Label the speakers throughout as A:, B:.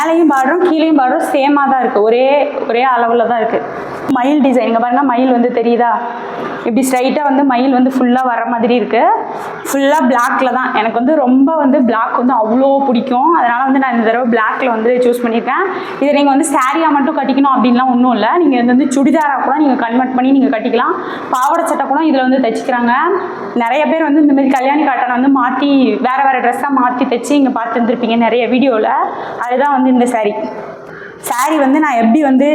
A: மேலேயும் பார்டரும் கீழேயும் பார்டரும் சேமாக தான் இருக்குது ஒரே ஒரே அளவில் தான் இருக்குது மயில் டிசைன் இங்கே பாருங்க மயில் வந்து தெரியுதா? இப்படி ஸ்ட்ரைட்டாக வந்து மயில் வந்து ஃபுல்லாக வர மாதிரி இருக்குது ஃபுல்லாக பிளாக்ல தான். எனக்கு வந்து ரொம்ப வந்து பிளாக் வந்து அவ்வளோ பிடிக்கும். அதனால் வந்து நான் இந்த தடவை பிளாக்ல வந்து சூஸ் பண்ணியிருக்கேன் இதை நீங்கள் வந்து சாரியாக மட்டும் கட்டிக்கணும் அப்படின்லாம் ஒன்றும் இல்லை. நீங்கள் இது வந்து சுடிதாராக கூட நீங்கள் கன்வெர்ட் பண்ணி நீங்கள் கட்டிக்கலாம். பாவாடை சட்டை கூட இதில் வந்து தைச்சிக்கிறாங்க. நிறைய பேர் வந்து இந்த மாதிரி கல்யாணி காட்டனை வந்து மாற்றி வேறு வேறு ட்ரெஸ்ஸாக மாற்றி தைச்சி இங்கே பார்த்துருந்துருப்பீங்க நிறைய வீடியோவில் அதுதான் வந்து இந்த saree. Saree வந்து நான் எப்படி வந்து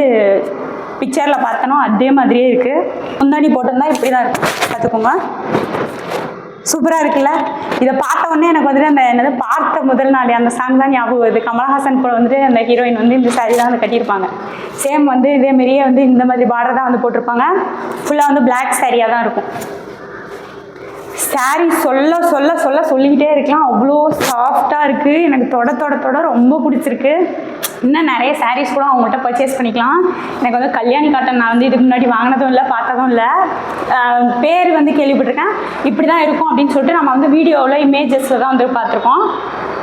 A: பிக்சரில் பார்த்தனோ அதே மாதிரியே இருக்குது முந்தாடி போட்டிருந்தா இப்படி தான் இருக்கும். பார்த்துக்கோங்க. சூப்பராக இருக்குல்ல? இதை பார்த்த உடனே எனக்கு வந்துட்டு அந்த என்னது பார்த்த முதல் நாள் அந்த சாங் தான் ஞாபகம் வருது. கமலஹாசன் கூட வந்துட்டு அந்த ஹீரோயின் வந்து இந்த சாரி தான் வந்து கட்டியிருப்பாங்க. சேம் வந்து இதே மாதிரியே வந்து இந்த மாதிரி பார்டர் தான் வந்து போட்டிருப்பாங்க. ஃபுல்லாக வந்து பிளாக் சாரியாக தான் இருக்கும். Saree சொல்ல சொல்ல சொல்ல சொல்லிக்கிட்டே இருக்கலாம். அவ்வளோ சாஃப்டாக இருக்குது எனக்கு தொட தொட தொட ரொம்ப பிடிச்சிருக்கு. இன்னும் நிறைய சாரீஸ் கூட அவங்கள்ட்ட பர்ச்சேஸ் பண்ணிக்கலாம். எனக்கு வந்து கல்யாணி காட்டன் நான் வந்து இதுக்கு முன்னாடி வாங்கினதும் இல்லை பார்த்ததும் இல்லை. பேர் வந்து கேள்விப்பட்டிருக்கேன். இப்படி தான் இருக்கும் அப்படின்னு சொல்லிட்டு நம்ம வந்து வீடியோவில் இமேஜஸில் தான் வந்து பார்த்துருக்கோம்.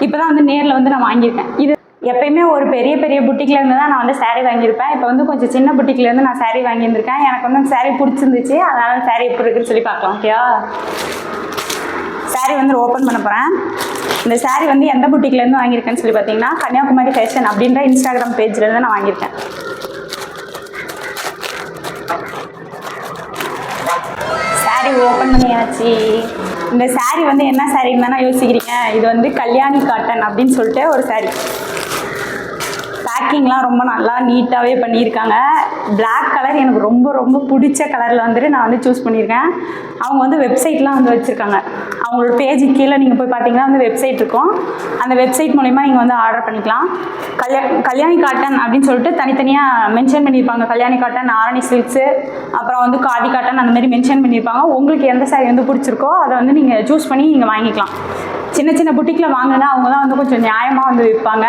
A: இப்போ தான் வந்து நேரில் வந்து நான் வாங்கியிருக்கேன். இது எப்பயுமே ஒரு பெரிய பெரிய புட்டிக்கில் இருந்து தான் நான் வந்து saree வாங்கியிருப்பேன். இப்போ வந்து கொஞ்சம் சின்ன புட்டிக்ல இருந்து நான் saree வாங்கியிருந்திருக்கேன். எனக்கு வந்து அந்த சேரீ பிடிச்சிருந்துச்சு. அதனால saree எப்படி இருக்குன்னு சொல்லி பார்க்கலாம் ஓகேயா saree வந்து ஓப்பன் பண்ண போகிறேன் இந்த saree வந்து எந்த புட்டிக்லேருந்து வாங்கியிருக்கேன்னு சொல்லி பார்த்தீங்கன்னா கன்னியாகுமரி ஃபேஷன் அப்படின்ற இன்ஸ்டாகிராம் பேஜ்லேருந்து நான் வாங்கியிருக்கேன். saree ஓப்பன் பண்ணியாச்சு. இந்த saree வந்து என்ன சாரின்னு தானே யோசிக்கிறீங்க? இது வந்து கல்யாணி காட்டன் அப்படின்னு சொல்லிட்டு ஒரு saree. பேக்கிங்லாம் ரொம்ப நல்லா நீட்டாகவே பண்ணியிருக்காங்க. பிளாக் கலர் எனக்கு ரொம்ப ரொம்ப பிடிச்ச கலரில் வந்துட்டு நான் வந்து சூஸ் பண்ணியிருக்கேன். அவங்க வந்து வெப்சைட்லாம் வந்து வச்சுருக்காங்க. அவங்களோட பேஜு கீழே நீங்கள் போய் பார்த்தீங்கன்னா வந்து வெப்சைட் இருக்கும். அந்த வெப்சைட் மூலிமா நீங்கள் வந்து ஆர்டர் பண்ணிக்கலாம். கல்யா கல்யாணி காட்டன் அப்படின்னு சொல்லிட்டு தனித்தனியாக மென்ஷன் பண்ணியிருப்பாங்க. கல்யாணி காட்டன் ஆரணி சில்க்ஸு அப்புறம் வந்து காதி காட்டன் அந்த மாதிரி மென்ஷன் பண்ணியிருப்பாங்க. உங்களுக்கு எந்த சாரி வந்து பிடிச்சிருக்கோ அதை வந்து நீங்கள் சூஸ் பண்ணி நீங்கள் வாங்கிக்கலாம். சின்ன சின்ன புட்டிக்கில் வாங்கினா அவங்க தான் வந்து கொஞ்சம் நியாயமாக வந்து விற்பாங்க.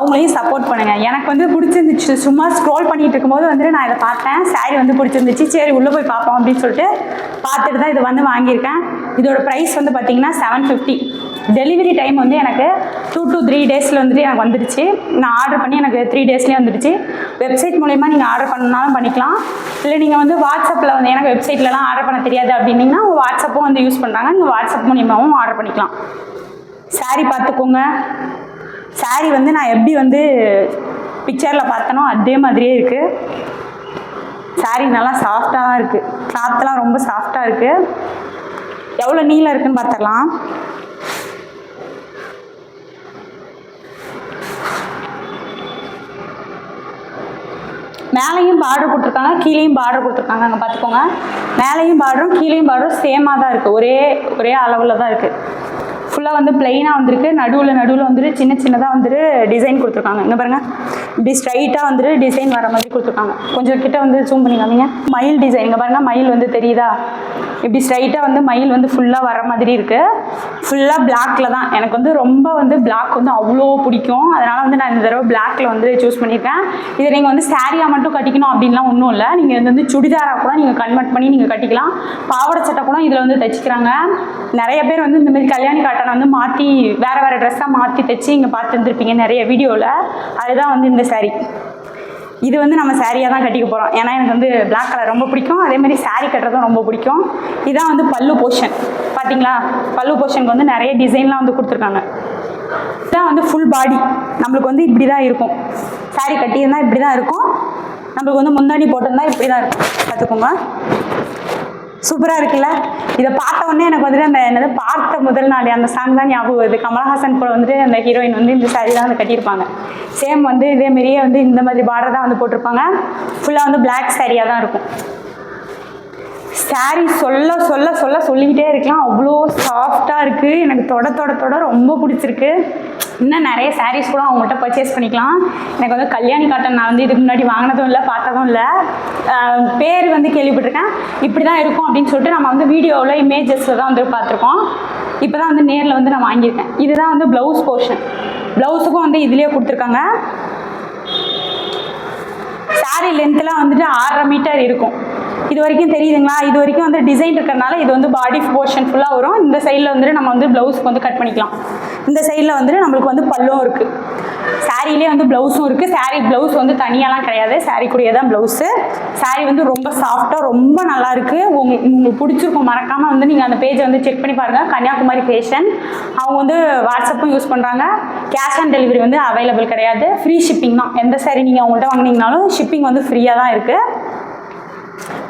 A: அவங்களையும் சப்போர்ட் பண்ணுங்க. எனக்கு வந்து பிடிச்சிருந்துச்சு. சும்மா ஸ்க்ரோல் பண்ணிட்டு இருக்கும்போது வந்து நான் இதை பார்த்தேன். சாரி வந்து பிடிச்சிருந்துச்சு. சரி உள்ளே போய் பார்ப்போம் அப்படின்னு சொல்லிட்டு பார்த்துட்டு தான் இது வந்து வாங்கியிருக்கேன். இதோட ப்ரைஸ் வந்து பார்த்தீங்கன்னா செவன் ஃபிஃப்டி டெலிவரி டைம் வந்து எனக்கு டூ டூ த்ரீ டேஸில் வந்துட்டு எனக்கு வந்துடுச்சு நான் ஆர்டர் பண்ணி எனக்கு த்ரீ டேஸ்லேயே வந்துடுச்சு வெப்சைட் மூலயமா நீங்கள் ஆர்டர் பண்ணாலும் பண்ணிக்கலாம். இல்லை நீங்கள் வந்து வாட்ஸ்அப்பில் வந்து எனக்கு வெப்சைட்லலாம் ஆர்டர் பண்ண தெரியாது அப்படின்னிங்கன்னா உங்கள் வாட்ஸ்அப்பும் வந்து யூஸ் பண்ணுறாங்க நீங்கள் வாட்ஸ்அப் மூலியமாகவும் ஆர்டர் பண்ணிக்கலாம். சாரி பார்த்துக்கோங்க. Saree வந்து நான் எப்படி வந்து பிக்சரில் பார்த்தனோ அதே மாதிரியே இருக்குது saree நல்லா சாஃப்டாக தான் இருக்குது கிளாத்லாம் ரொம்ப சாஃப்டாக இருக்குது எவ்வளோ நீளம் இருக்குன்னு பார்த்துடலாம். மேலேயும் பார்டர் கொடுத்துருக்காங்க கீழேயும் பார்டர் கொடுத்துருக்காங்க அங்கே பார்த்துக்கோங்க. மேலேயும் பார்டரும் கீழேயும் பார்டரும் சேமாக தான் இருக்குது ஒரே ஒரே அளவில் தான் இருக்குது ஃபுல்லாக வந்து பிளெயினாக வந்துருக்கு. நடுவில் நடுவில் வந்துட்டு சின்ன சின்னதாக வந்துட்டு டிசைன் கொடுத்துருக்காங்க. இங்கே பாருங்கள் இப்படி ஸ்ட்ரைட்டாக வந்துட்டு டிசைன் வர மாதிரி கொடுத்துருக்காங்க. கொஞ்சம் கிட்ட வந்து ஜூம் பண்ணி காமிங்க. மயில் டிசைன் இங்கே பாருங்கள் மயில் வந்து தெரியுதா? இப்படி ஸ்ட்ரைட்டாக வந்து மயில் வந்து ஃபுல்லாக வர மாதிரி இருக்குது ஃபுல்லாக பிளாக்ல தான். எனக்கு வந்து ரொம்ப வந்து பிளாக் வந்து அவ்வளோ பிடிக்கும். அதனால் வந்து நான் இந்த தடவை பிளாக்ல வந்து சூஸ் பண்ணியிருக்கேன் இதை நீங்கள் வந்து சாரியாக மட்டும் கட்டிக்கணும் அப்படின்லாம் ஒன்றும் இல்லை. நீங்கள் வந்து சுடிதாராக கூட நீங்கள் கன்வெர்ட் பண்ணி நீங்கள் கட்டிக்கலாம். பாவாடை சட்டை கூட இதில் வந்து தைச்சிக்கிறாங்க. நிறைய பேர் வந்து இந்தமாரி கல்யாணி காட்டனை வந்து மாற்றி வேறு வேறு ட்ரெஸ்ஸாக மாற்றி தைச்சி இங்கே பார்த்துருந்துருப்பீங்க நிறைய வீடியோவில் அதுதான் வந்து இந்த saree. இது வந்து நம்ம சாரியாக தான் கட்டிக்க போகிறோம் ஏன்னா எனக்கு வந்து பிளாக் கலர் ரொம்ப பிடிக்கும். அதே மாதிரி சாரி கட்டுறதும் ரொம்ப பிடிக்கும். இதான் வந்து பல்லு போர்ஷன் பார்த்தீங்களா பல்லு போர்ஷனுக்கு வந்து நிறைய டிசைன்லாம் வந்து கொடுத்துருக்காங்க. இதான் வந்து ஃபுல் பாடி நம்மளுக்கு வந்து இப்படி தான் இருக்கும். சாரி கட்டியிருந்தால் இப்படி தான் இருக்கும். நம்மளுக்கு வந்து முந்தாணி போட்டிருந்தா இப்படி தான் இருக்கும். பார்த்துக்கோங்க. சூப்பராக இருக்குல்ல? இதை பார்த்த உடனே எனக்கு வந்துட்டு அந்த என்னது பார்த்த முதல் நாள் அந்த சாங் தான் ஞாபகம் வருது. கமல்ஹாசன் கூட வந்துட்டு அந்த ஹீரோயின் வந்து இந்த சாரி தான் வந்து கட்டியிருப்பாங்க. சேம் வந்து இதே மாதிரியே வந்து இந்த மாதிரி பார்டர் தான் வந்து போட்டிருப்பாங்க. ஃபுல்லாக வந்து பிளாக் சாரியாக தான் இருக்கும். Saree சொல்ல சொல்ல சொல்ல சொல்லிக்கிட்டே இருக்கலாம். அவ்வளோ சாஃப்டாக இருக்குது எனக்கு தொட தொட தொட ரொம்ப பிடிச்சிருக்கு. இன்னும் நிறைய சாரீஸ் கூட அவங்கள்ட்ட பர்ச்சேஸ் பண்ணிக்கலாம். எனக்கு வந்து கல்யாணி காட்டன் நான் வந்து இதுக்கு முன்னாடி வாங்கினதும் இல்லை பார்த்ததும் இல்லை. பேர் வந்து கேள்விப்பட்டிருக்கேன். இப்படி தான் இருக்கும் அப்படின்னு சொல்லிட்டு நம்ம வந்து வீடியோவில் இமேஜஸில் தான் வந்து பார்த்துருக்கோம். இப்போ தான் வந்து நேரில் வந்து நான் வாங்கியிருக்கேன். இதுதான் வந்து ப்ளவுஸ் போர்ஷன் ப்ளவுஸுக்கும் வந்து இதுலேயே கொடுத்துருக்காங்க. சாரீ லென்த்தெலாம் வந்துட்டு ஆறரை மீட்டர் இருக்கும். இது வரைக்கும் தெரியுதுங்களா? இது வரைக்கும் வந்து டிசைன் இருக்கிறனால இது வந்து பாடி போர்ஷன் ஃபுல்லாக வரும். இந்த சைடில் வந்துட்டு நம்ம வந்து ப்ளவுஸ்க்கு வந்து கட் பண்ணிக்கலாம். இந்த சைடில் வந்துட்டு நம்மளுக்கு வந்து பல்லும் இருக்குது சாரீலே வந்து ப்ளவுஸும் இருக்குது saree ப்ளவுஸ் வந்து தனியாலாம் கிடையாது. Saree கூடிய தான் ப்ளவுஸு saree வந்து ரொம்ப சாஃப்டாக ரொம்ப நல்லா இருக்குது உங்களுக்கு உங்களுக்கு பிடிச்சிருக்கும் மறக்காமல் வந்து நீங்கள் அந்த பேஜை வந்து செக் பண்ணி பாருங்கள் கன்னியாகுமரி ஃபேஷன் அவங்க வந்து வாட்ஸ்அப்பும் யூஸ் பண்ணுறாங்க கேஷ் ஆன் டெலிவரி வந்து அவைலபிள் கிடையாது. ஃப்ரீ ஷிப்பிங் தான். எந்த saree நீங்கள் அவங்கள்ட்ட வாங்கினீங்கனாலும் ஷிப்பிங் வந்து ஃப்ரீயாக தான் இருக்குது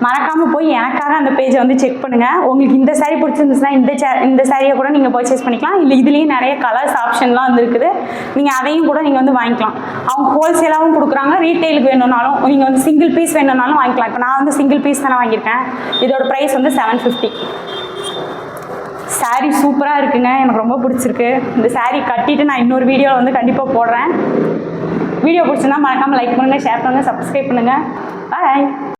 A: மறக்காமல் போய் எனக்காக அந்த பேஜை வந்து செக் பண்ணுங்கள் உங்களுக்கு இந்த saree பிடிச்சிருந்துச்சுன்னா இந்த சே இந்த சாரியை கூட நீங்கள் பர்ச்சேஸ் பண்ணிக்கலாம். இல்லை இதுலேயும் நிறைய கலர்ஸ் ஆப்ஷன்லாம் வந்துருக்குது நீங்கள் அதையும் கூட நீங்கள் வந்து வாங்கிக்கலாம். அவங்க ஹோல்சேலாகவும் கொடுக்குறாங்க ரீட்டைலுக்கு வேணும்னாலும். நீங்கள் வந்து சிங்கிள் பீஸ் வேணும்னாலும் வாங்கிக்கலாம். இப்போ நான் வந்து சிங்கிள் பீஸ் தானே வாங்கியிருக்கேன். இதோட ப்ரைஸ் வந்து செவன் ஃபிஃப்டி saree சூப்பராக இருக்குங்க. எனக்கு ரொம்ப பிடிச்சிருக்கு. இந்த saree கட்டிட்டு நான் இன்னொரு வீடியோவில் வந்து கண்டிப்பாக போடுறேன். வீடியோ பிடிச்சிருந்தா மறக்காமல் லைக் பண்ணுங்கள் ஷேர் பண்ணுங்கள் சப்ஸ்கிரைப் பண்ணுங்கள் பாய்